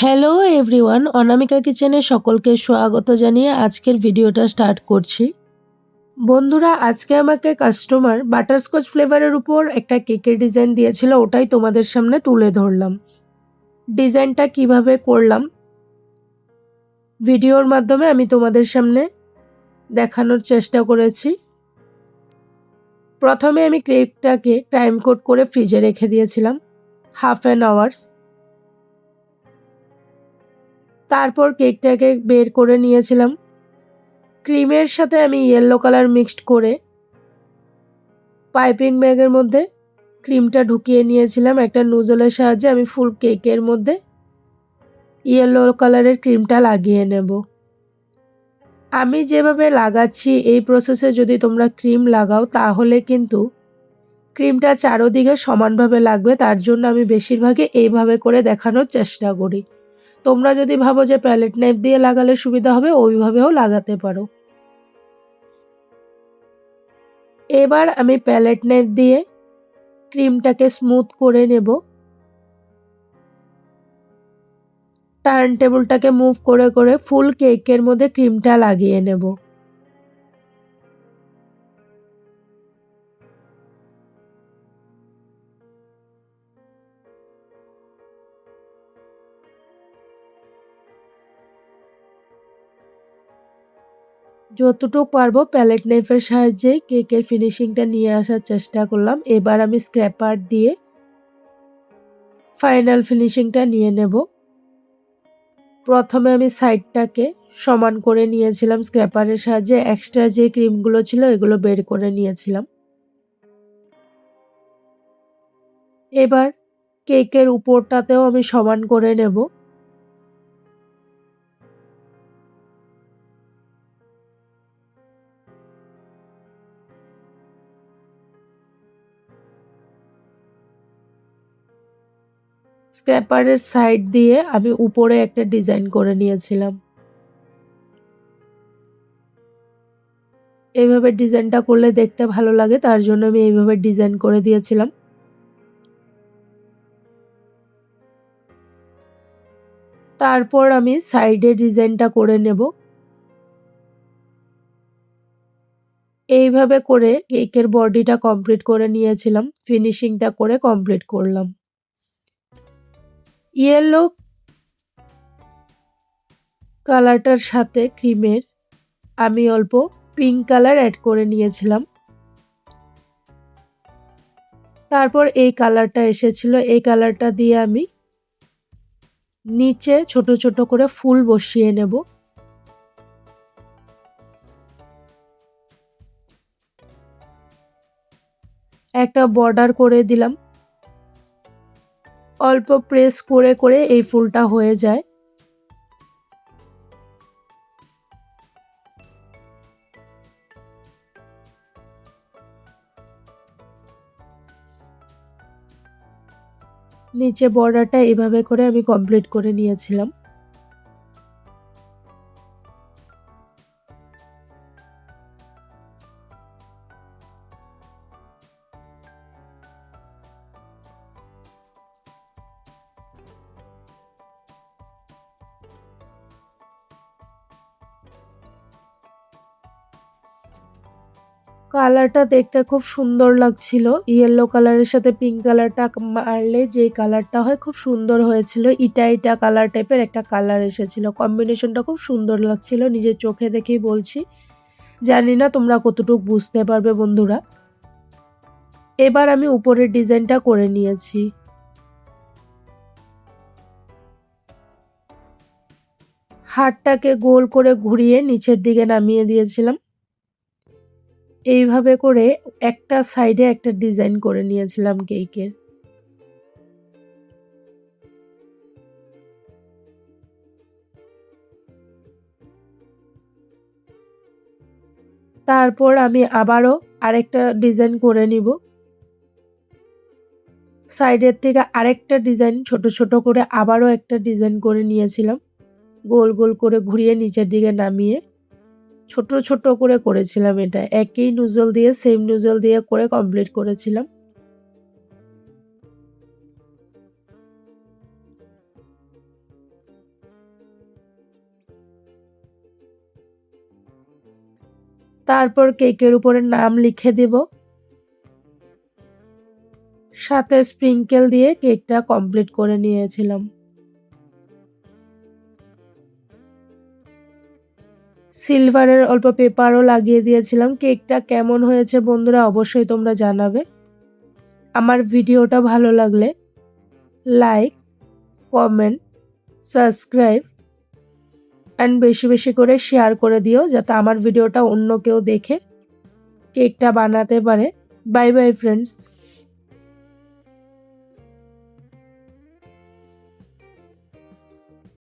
Hello everyone অনামিকা কিচেনে সকলকে স্বাগত জানিয়ে আজকের ভিডিওটা স্টার্ট করছি। বন্ধুরা, আজকে আমাকে কাস্টমার বাটারস্কচ ফ্লেভারের উপর একটা কেকের ডিজাইন দিয়েছিল, ওটাই তোমাদের সামনে তুলে ধরলাম। ডিজাইনটা কীভাবে করলাম? ভিডিওর মাধ্যমে আমি তোমাদের সামনে দেখানোর চেষ্টা করেছি। প্রথমে আমি কেকটাকে টাইম কোড করে ফ্রিজে রেখে দিয়েছিলাম হাফ অ্যান আওয়ার্স তারপর কেকটাকে বের করে নিয়েছিলাম। ক্রিমের সাথে আমি ইয়েলো কালার মিক্সড করে পাইপিং ব্যাগের মধ্যে ক্রিমটা ঢুকিয়ে নিয়েছিলাম। একটা নুজলের সাহায্যে আমি ফুল কেকের মধ্যে ইয়েলো কালারের ক্রিমটা লাগিয়ে নেব। আমি যেভাবে লাগাচ্ছি এই প্রসেসে যদি তোমরা ক্রিম লাগাও, তাহলে কিন্তু ক্রিমটা চারোদিকে সমানভাবে লাগবে। তার জন্য আমি বেশিরভাগই এইভাবে করে দেখানোর চেষ্টা করি। তোমরা যদি ভাবো যে প্যালেট নাইফ দিয়ে লাগালে সুবিধা হবে, ওইভাবেও লাগাতে পারো। এবার আমি প্যালেট নাইফ দিয়ে ক্রিমটাকে স্মুথ করে নেব। টার্ন টেবিলটাকে মুভ করে করে ফুল কেকের মধ্যে ক্রিমটা লাগিয়ে নেব। যতটুকু পারব প্যালেট নাইফের সাহায্যে কেকের ফিনিশিংটা নিয়ে আসার চেষ্টা করলাম। এবার আমি স্ক্র্যাপার দিয়ে ফাইনাল ফিনিশিংটা নিয়ে নেব। প্রথমে আমি সাইডটাকে সমান করে নিয়েছিলাম স্ক্র্যাপারের সাহায্যে। এক্সট্রা যে ক্রিমগুলো ছিল এগুলো বের করে নিয়েছিলাম। এবার কেকের উপরটাতেও আমি সমান করে নেব। স্ক্র্যাপারের সাইড দিয়ে আমি উপরে একটা ডিজাইন করে নিয়েছিলাম। এইভাবে ডিজাইনটা করলে দেখতে ভালো লাগে, তার জন্য আমি এইভাবে ডিজাইন করে দিয়েছিলাম। তারপর আমি সাইডে ডিজাইনটা করে নেব। এইভাবে করে কেকের বডিটা কমপ্লিট করে নিয়েছিলাম, ফিনিশিংটা করে কমপ্লিট করলাম। ইয়েলো কালারটার সাথে ক্রিমের আমি অল্প পিঙ্ক কালার অ্যাড করে নিয়েছিলাম। তারপর এই কালারটা এসেছিল। এই কালারটা দিয়ে আমি নিচে ছোট ছোট করে ফুল বসিয়ে নেব। একটা বর্ডার করে দিলাম। অল্প প্রেস করে করে এই ফুলটা হয়ে যায়। নিচে বর্ডারটা এভাবে করে আমি কমপ্লিট করে নিয়েছিলাম। কালারটা দেখতে খুব সুন্দর লাগছিল। ইয়েলো কালারের সাথে পিঙ্ক কালারটা মারলে যে কালারটা হয় খুব সুন্দর হয়েছিল। ইটা ইটা কালার টাইপের একটা কালার এসেছিল। কম্বিনেশনটা খুব সুন্দর লাগছিল, নিজের চোখে দেখেই বলছি। জানি না তোমরা কতটুকু বুঝতে পারবে বন্ধুরা। এবার আমি উপরের ডিজাইনটা করে নিয়েছি। হাটটাকে গোল করে ঘুরিয়ে নিচের দিকে নামিয়ে দিয়েছিলাম। এইভাবে করে একটা সাইডে একটা ডিজাইন করে নিয়েছিলাম কেকের তারপর আমি আবারও আরেকটা ডিজাইন করে নিব। সাইডের থেকে আরেকটা ডিজাইন ছোট ছোট করে আবারও একটা ডিজাইন করে নিয়েছিলাম। গোল গোল করে ঘুরিয়ে নিচের দিকে নামিয়ে। ছোট ছোট করে করেছিলাম এটা। একই নুজল দিয়ে সেম নুজল দিয়ে করে কমপ্লিট করেছিলাম। তারপর কেকের উপরে নাম লিখে দেব। সাথে স্প্রিঙ্কেল দিয়ে কেকটা কমপ্লিট করে নিয়েছিলাম। সিলভারের অল্প পেপারও লাগিয়ে দিয়েছিলাম। কেকটা কেমন হয়েছে বন্ধুরা অবশ্যই তোমরা জানাবে। আমার ভিডিওটা ভালো লাগলে লাইক, কমেন্ট, সাবস্ক্রাইব অ্যান্ড বেশি বেশি করে শেয়ার করে দিও যাতে আমার ভিডিওটা অন্য কেউ দেখে কেকটা বানাতে পারে। Bye bye friends